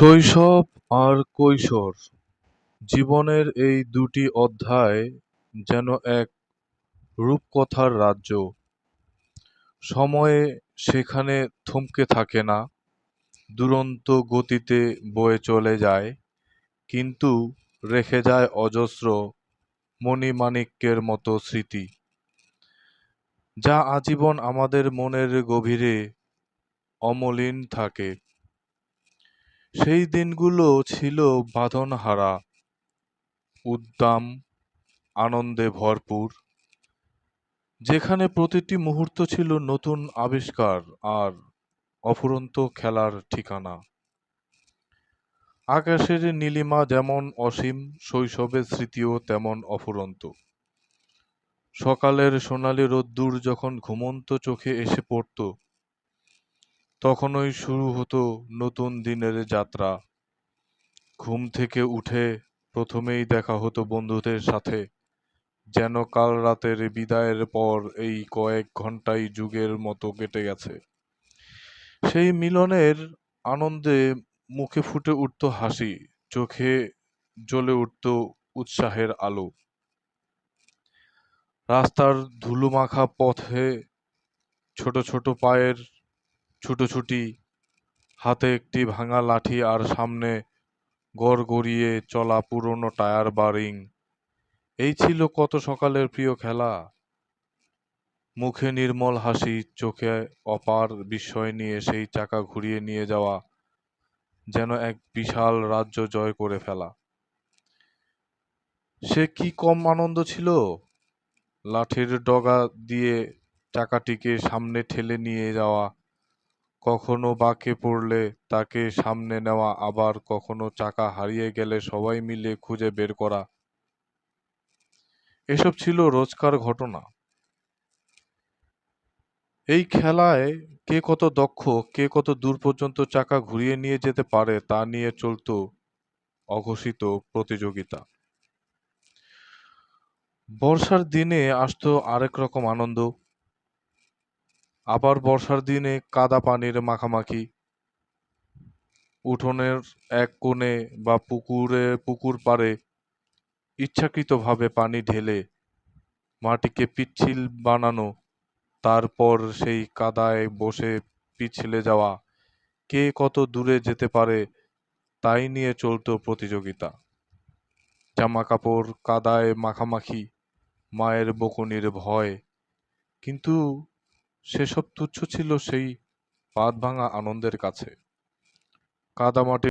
শৈশব আর কৈশোর, জীবনের এই দুটি অধ্যায় যেন এক রূপকথার রাজ্য। সময়ে সেখানে থমকে থাকে না, দুরন্ত গতিতে বয়ে চলে যায়, কিন্তু রেখে যায় অজস্র মণিমাণিক্যের মতো স্মৃতি। যা আজীবন আমাদের মনের গভীরে অমলিন থাকে। সেই দিনগুলো ছিল বাঁধনহারা, উদ্দাম, আনন্দে ভরপুর। যেখানে প্রতিটি মুহূর্ত ছিল নতুন আবিষ্কার আর অফুরন্ত খেলার ঠিকানা। আকাশের নীলিমা যেমন অসীম, শৈশবের স্মৃতিও তেমন অফুরন্ত। সকালের সোনালি রোদ্দুর যখন ঘুমন্ত চোখে এসে পড়ত তখনই শুরু হতো নতুন দিনের যাত্রা। ঘুম থেকে উঠে প্রথমেই দেখা হতো বন্ধুদের সাথে, যেন কাল রাতের বিদায়ের পর এই কয়েক ঘন্টাই যুগের মতো কেটে গেছে। সেই মিলনের আনন্দে মুখে ফুটে উঠত হাসি, চোখে জ্বলে উঠত উৎসাহের আলো। রাস্তার ধুলোমাখা পথে ছোট ছোট পায়ের ছুটোছুটি, হাতে একটি ভাঙা লাঠি আর সামনে গড় গড়িয়ে চলা পুরনো টায়ার বারিং এই ছিল কত সকালের প্রিয় খেলা। মুখে নির্মল হাসি, চোখে অপার বিস্ময় নিয়ে সেই চাকা ঘুরিয়ে নিয়ে যাওয়া যেন এক বিশাল রাজ্য জয় করে ফেলা। সে কি কম আনন্দ ছিল? লাঠির ডগা দিয়ে চাকাটিকে সামনে ঠেলে নিয়ে যাওয়া কখনো বাঁকে পড়লে তাকে সামনে নেওয়া, আবার কখনো চাকা হারিয়ে গেলে সবাই মিলে খুঁজে বের করা। এসব ছিল রোজকার ঘটনা। এই খেলায় কে কত দক্ষ, কে কত দূর পর্যন্ত চাকা ঘুরিয়ে নিয়ে যেতে পারে তা নিয়ে চলত অঘোষিত প্রতিযোগিতা। বর্ষার দিনে আসতো আরেক রকম আনন্দ। আবার বর্ষার দিনে কাদা পানির মাখামাখি। উঠোনের এক কোণে বা পুকুরে, পুকুর পাড়ে ইচ্ছাকৃতভাবে পানি ঢেলে মাটিকে পিচ্ছিল বানানো, তারপর সেই কাদায় বসে পিছলে যাওয়া। কে কত দূরে যেতে পারে তাই নিয়ে চলতো প্রতিযোগিতা। জামা কাপড় কাদায় মাখামাখি, মায়ের বকুনির ভয়। কিন্তু সেসব তুচ্ছ ছিল সেই বাঁধভাঙা ভাঙা আনন্দের কাছে। কাদামাটি